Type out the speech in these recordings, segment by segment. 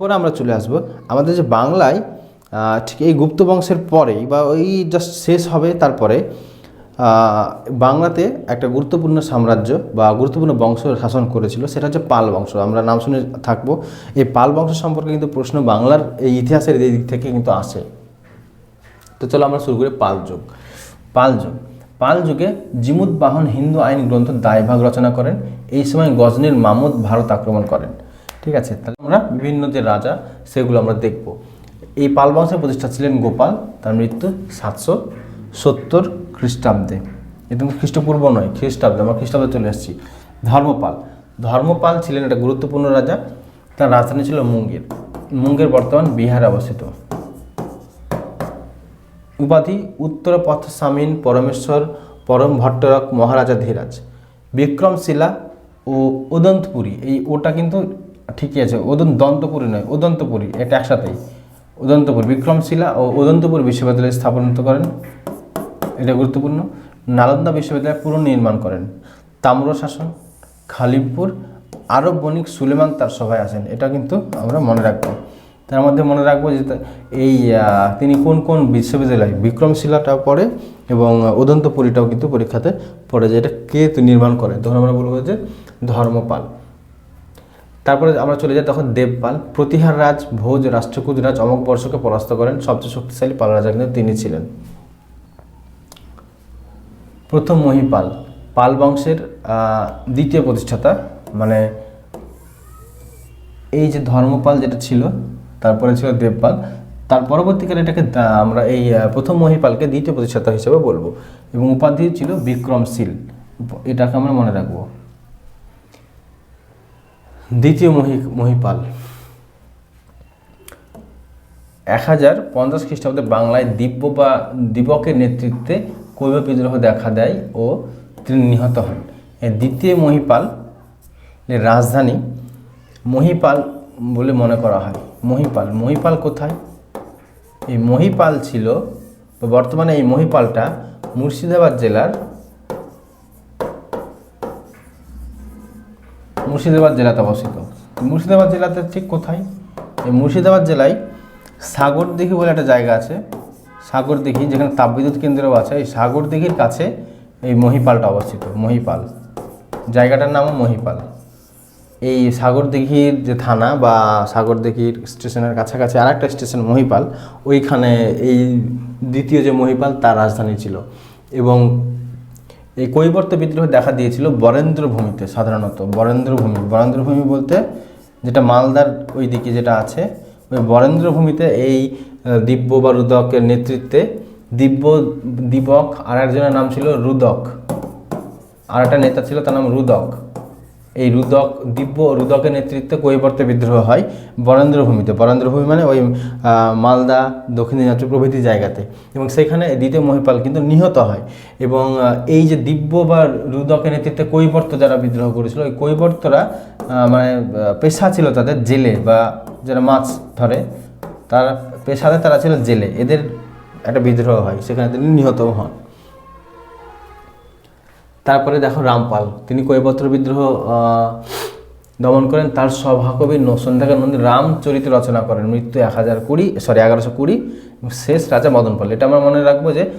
পরে আমরা চলে আসব। আমাদের যে বাংলায় ঠিক এই গুপ্ত বংশের পরেই বা ওই জাস্ট শেষ হবে তারপরে বাংলাতে একটা গুরুত্বপূর্ণ সাম্রাজ্য বা গুরুত্বপূর্ণ বংশ শাসন করেছিল, সেটা হচ্ছে পাল বংশ। আমরা নাম শুনে থাকব। এই পাল বংশ সম্পর্কে কিন্তু প্রশ্ন বাংলার এই ইতিহাসের এই দিক থেকে কিন্তু আসে। তো চলো আমরা শুরু করি পাল যুগ। পাল যুগ। পাল যুগে জিমুদ বাহন হিন্দু আইন গ্রন্থ দায়ভাগ রচনা করেন। এই সময় গজনীর মামুদ ভারত আক্রমণ করেন। ঠিক আছে? তাহলে আমরা বিভিন্ন যে রাজা, সেগুলো আমরা দেখব। এই পাল বংশের প্রতিষ্ঠা ছিলেন গোপাল, তার মৃত্যু সাতশো সত্তর খ্রিস্টাব্দে। এটা খ্রিস্টপূর্ব নয়, খ্রিস্টাব্দে, আমরা খ্রিস্টাব্দে চলে এসেছি ধর্মপাল। ধর্মপাল ছিলেন একটা গুরুত্বপূর্ণ রাজা, তার রাজধানী ছিল মুঙ্গের। মুঙ্গের বর্তমান বিহারে অবস্থিত। উপাধি উত্তরপথ স্বামীন পরমেশ্বর পরম ভট্টরক মহারাজা ধীরাজ। বিক্রমশিলা ও উদন্তপুরী, এই ওটা কিন্তু ঠিকই আছে ওদন দন্তপুরী নয়, উদন্তপুরী এটা একসাথেই। উদন্তপুর বিক্রমশিলা ও উদন্তপুর বিশ্ববিদ্যালয় স্থাপন করেন। এটা গুরুত্বপূর্ণ। নালন্দা বিশ্ববিদ্যালয় পুনর্নির্মাণ করেন। তাম্রশাসন খালিমপুর আরব বণিক সুলেমান তার সভায় আসেন এটা কিন্তু আমরা মনে রাখব। তার মধ্যে মনে রাখব যে এই তিনি কোন কোন বিশ্ববিদ্যালয়, বিক্রমশিলাটাও পড়ে এবং উদন্তপুরীটাও কিন্তু পরীক্ষাতে পড়ে যে এটা কে নির্মাণ করে। তখন আমরা বলব যে ধর্মপাল। তারপরে আমরা চলে যাই তখন দেবপাল। প্রতিহার রাজ, ভোজ, রাষ্ট্রকূট রাজ, অমক বর্ষকে পরাস্ত করেন। সবচেয়ে শক্তিশালী পাল রাজা কিন্তু তিনি ছিলেন। প্রথম মহিপাল, পাল বংশের দ্বিতীয় প্রতিষ্ঠাতা। মানে এই যে ধর্মপাল যেটা ছিল, তারপরে ছিল দেবপাল। তার পরবর্তীকালে এটাকে আমরা এই প্রথম মহিপালকে দ্বিতীয় প্রতিষ্ঠাতা হিসেবে বলব। এবং উপাধি ছিল বিক্রমশীল। এটাকে আমরা মনে রাখব। দ্বিতীয় মহি, মহিপাল। এক হাজার পঞ্চাশ খ্রিস্টাব্দে বাংলায় দিব্য বা দীপকের নেতৃত্বে কৈব বিদ্রোহ দেখা দেয় ও তিনি নিহত হন। দ্বিতীয় মহিপাল রাজধানী মহিপাল বলে মনে করা হয়। মহিপাল মহিপাল কোথায়? এই মহিপাল ছিল, বর্তমানে এই মহিপালটা মুর্শিদাবাদ জেলার মুর্শিদাবাদ জেলাতে অবস্থিত। মুর্শিদাবাদ জেলাতে ঠিক কোথায়? এই মুর্শিদাবাদ জেলায় সাগরদিঘি বলে একটা জায়গা আছে। সাগরদিঘি, যেখানে তাপবিদ্যুৎ কেন্দ্রও আছে। এই সাগরদিঘির কাছে এই মহিপালটা অবস্থিত, মহিপাল। জায়গাটার নামও মহিপাল। এই সাগরদিঘির যে থানা বা সাগরদিঘির স্টেশনের কাছাকাছি আর একটা স্টেশন মহিপাল, ওইখানে এই দ্বিতীয় যে মহিপাল, তার রাজধানী ছিল। এবং এই কৈবর্ত বিদ্রোহ দেখা দিয়েছিল বরেন্দ্রভূমিতে সাধারণত, বরেন্দ্রভূমি। বরেন্দ্রভূমি বলতে যেটা মালদার ওই দিকে যেটা আছে, ওই বরেন্দ্রভূমিতে এই দিব্য বা রুদকের নেতৃত্বে দিব্য দীপক আর একজনের নাম ছিল রুদক। আর একটা নেতা ছিল তার নাম রুদক। এই রুদক, দিব্য রুদকের নেতৃত্বে কৈবর্তে বিদ্রোহ হয় বরেন্দ্রভূমিতে। বরেন্দ্রভূমি মানে ওই মালদা, দক্ষিণ দিনাজপুর প্রভৃতি জায়গাতে। এবং সেখানে দ্বিতীয় মহিপাল কিন্তু নিহত হয়। এবং এই যে দিব্য বা রুদকের নেতৃত্বে কৈবর্ত যারা বিদ্রোহ করেছিল, ওই কৈবর্তরা মানে পেশা ছিল তাদের জেলে বা যারা মাছ ধরে, তারা পেশাতে তারা ছিল জেলে। এদের একটা বিদ্রোহ হয়, সেখানে তিনি নিহতও হন। তারপরে দেখো রামপাল, তিনি কৈবত্র বিদ্রোহ দমন করেন? তার সভাকবি ন- সন্ধ্যাকার নন্দী রামচরিত রচনা করেন। মৃত্যু এক হাজার কুড়ি, সরি, এগারোশো কুড়ি শেষ রাজা মদন পাল এটা আমরা মনে রাখব যে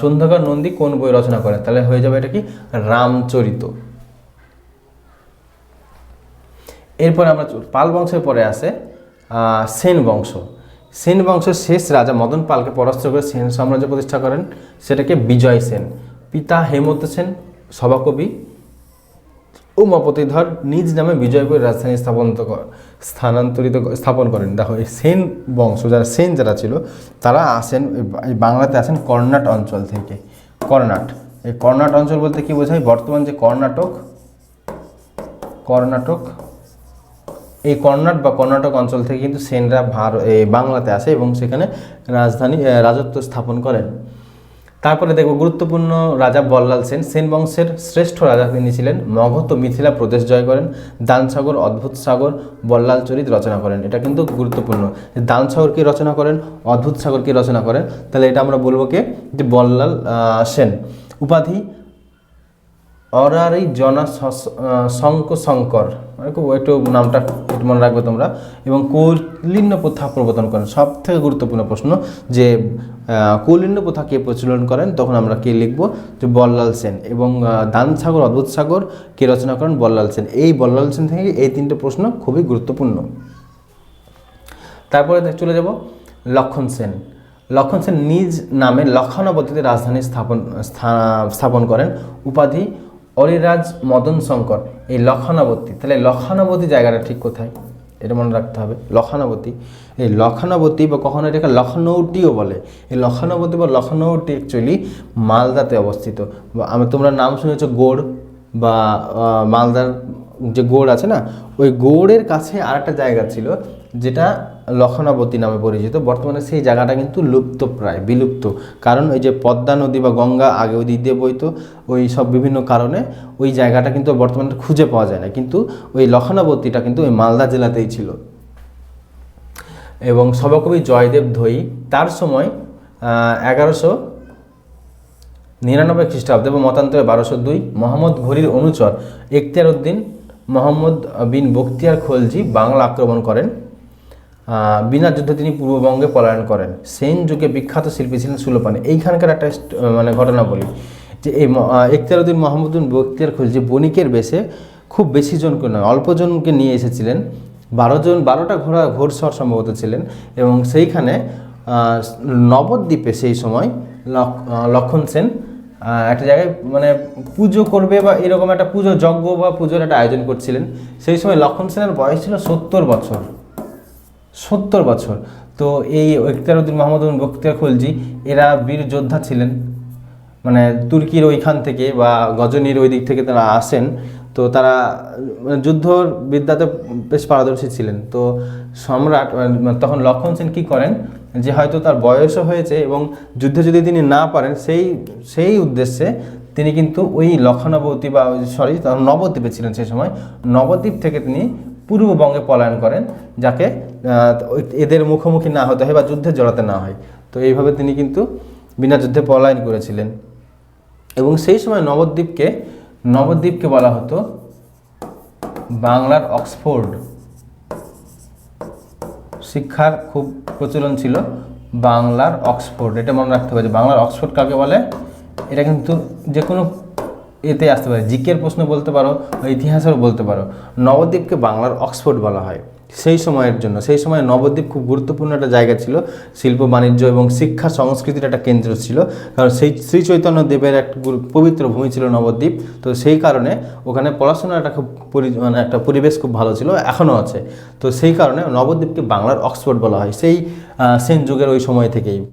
সন্ধ্যাকার নন্দী কোন বই রচনা করেন? তাহলে হয়ে যাবে এটা কি? রামচরিত এরপরে আমরা পাল বংশের পরে আসে সেন বংশ। সেন বংশের শেষ রাজা মদন পালকে পরাস্ত করে সেন সাম্রাজ্য প্রতিষ্ঠা করেন। সেটাকে বিজয় সেন, পিতা হেমন্ত সেন সভাকবি উমাপতিধর নিজ নামে বিজয়পুরের রাজধানী স্থাপন স্থানান্তরিত স্থাপন করেন। দেখো, এই সেন বংশ, যারা সেন যারা ছিল, তারা আসেন, এই বাংলাতে আসেন কর্ণাট অঞ্চল থেকে। কর্ণাট। এই কর্ণাট অঞ্চল বলতে কি বোঝায়? বর্তমান যে কর্ণাটক কর্ণাটক, এই কর্ণাট বা কর্ণাটক অঞ্চল থেকে কিন্তু সেনরা ভার বাংলাতে আসে এবং সেখানে রাজধানী রাজত্ব স্থাপন করেন। তারপরে দেখব গুরুত্বপূর্ণ রাজা বল্লাল সেন। সেন বংশের শ্রেষ্ঠ রাজা তিনি ছিলেন। মগধ মিথিলা প্রদেশ জয় করেন। দানসাগর অদ্ভুত সাগর, বল্লাল চরিত রচনা করেন। এটা কিন্তু গুরুত্বপূর্ণ। দানসাগর কি রচনা করেন? অদ্ভুত সাগর কি রচনা করেন? তাহলে এটা আমরা বলব কে? যে বল্লাল সেন। উপাধি অরারি জনা শঙ্ক শঙ্কর। একটু নামটা মনে রাখবে তোমরা। এবং কৌলিন্য প্রথা প্রবর্তন করেন। সব থেকে গুরুত্বপূর্ণ প্রশ্ন যে কৌলিন্য প্রথা কে প্রচলন করেন? তখন আমরা কে লিখব? যে বল্লাল সেন। এবং দান সাগর অদ্ভুত সাগর কে রচনা করেন? বল্লাল সেন। এই বল্লাল সেন থেকে এই তিনটে প্রশ্ন খুবই গুরুত্বপূর্ণ। তারপরে চলে যাব লক্ষণ সেন। লক্ষণ সেন নিজ নামে লক্ষণাবতীতে রাজধানী স্থাপন স্থা- স্থাপন করেন। উপাধি অরিরাজ মদন শঙ্কর, এই লক্ষণাবতী। তাহলে লক্ষণাবতী জায়গাটা ঠিক কোথায়? এটা মনে রাখতে হবে। লক্ষণাবতী। এই লক্ষণাবতী বা কখনো এটাকে লখনৌটিও বলে। এই লক্ষণাবতী বা লখনৌটি অ্যাকচুয়ালি মালদাতে অবস্থিত। আমি তোমরা নাম শুনেছ গোড় বা মালদার যে গোড় আছে না, ওই গোড়ের কাছে আরেকটা জায়গা ছিল, যেটা লক্ষণাবতী নামে পরিচিত। বর্তমানে সেই জায়গাটা কিন্তু লুপ্ত প্রায়, বিলুপ্ত। কারণ ওই যে পদ্মা নদী বা গঙ্গা আগে ওই দিক দিয়ে বইতো, ওই সব বিভিন্ন কারণে ওই জায়গাটা কিন্তু বর্তমানে খুঁজে পাওয়া যায় না। কিন্তু ওই লক্ষণাবতীটা কিন্তু ওই মালদা জেলাতেই ছিল। এবং সভাকবি জয়দেব ধৈ তার সময় এগারোশো নিরানব্বই খ্রিস্টাব্দে এবং মতান্তরে বারোশো দুই মোহাম্মদ ঘুরির অনুচর এখতিয়ার উদ্দিন মোহাম্মদ বিন বখতিয়ার খলজি বাংলা আক্রমণ করেন। বিনা যুদ্ধে তিনি পূর্ববঙ্গে পলায়ন করেন। সেন যুগে বিখ্যাত শিল্পী ছিলেন সুলোপানি। এইখানকার একটা মানে ঘটনা বলি। যে এই ম- আহ, বক্তিয়ার খলজি বণিকের বেশে খুব বেশি জনকে নয় অল্প জনকে নিয়ে এসেছিলেন। বারো জন বারোটা ঘোড়া ঘোড়সর সম্ভবত ছিলেন এবং সেইখানে নবদ্বীপে সেই সময় লক্ষণ সেন একটা জায়গায় মানে পুজো করবে বা এরকম একটা পুজো যজ্ঞ বা পুজোর একটা আয়োজন করছিলেন। সেই সময় লক্ষণ সেনের বয়স ছিল সত্তর বছর। সত্তর বছর। তো এই ইখতিয়ারউদ্দিন মোহাম্মদ বখতিয়ার খলজি, এরা বীর যোদ্ধা ছিলেন। মানে তুর্কির ওইখান থেকে বা গজনীর ওই দিক থেকে তারা আসেন। তো তারা মানে যুদ্ধ বিদ্যাতে বেশ পারদর্শী ছিলেন। তো সম্রাট মানে তখন লক্ষণ সেন কী করেন? যে হয়তো তার বয়সও হয়েছে এবং যুদ্ধে যদি তিনি না পারেন, সেই সেই উদ্দেশ্যে তিনি কিন্তু ওই লক্ষণাবতী বা সরি নবদ্বীপে ছিলেন সেই সময়। নবদ্বীপ থেকে তিনি পূর্ববঙ্গে পলায়ন করেন, যাকে এদের মুখোমুখি না হতে হয় বা যুদ্ধে জড়াতে না হয়। তো এইভাবে তিনি কিন্তু বিনা যুদ্ধে পলায়ন করেছিলেন। এবং সেই সময় নবদ্বীপকে নবদ্বীপকে বলা হতো বাংলার অক্সফোর্ড। শিক্ষার খুব প্রচলন ছিল বাংলার অক্সফোর্ড। এটা মনে রাখতে হবে যে বাংলার অক্সফোর্ড কাকে বলে? এটা কিন্তু যে কোনো এতে আসতে পারে। জিকের প্রশ্ন বলতে পারো বা বলতে পারো। নবদ্বীপকে বাংলার অক্সফোর্ড বলা হয়। সেই সময়ের জন্য, সেই সময় নবদ্বীপ খুব গুরুত্বপূর্ণ একটা জায়গা ছিল। শিল্প, বাণিজ্য এবং শিক্ষা সংস্কৃতির একটা কেন্দ্র ছিল। কারণ সেই শ্রী চৈতন্য দেবের একটা পবিত্র ভূমি ছিল নবদ্বীপ। তো সেই কারণে ওখানে পড়াশোনার একটা খুব মানে একটা পরিবেশ খুব ভালো ছিল, এখনও আছে। তো সেই কারণে নবদ্বীপকে বাংলার অক্সফোর্ড বলা হয়। সেই সেন যুগের ওই সময় থেকেই।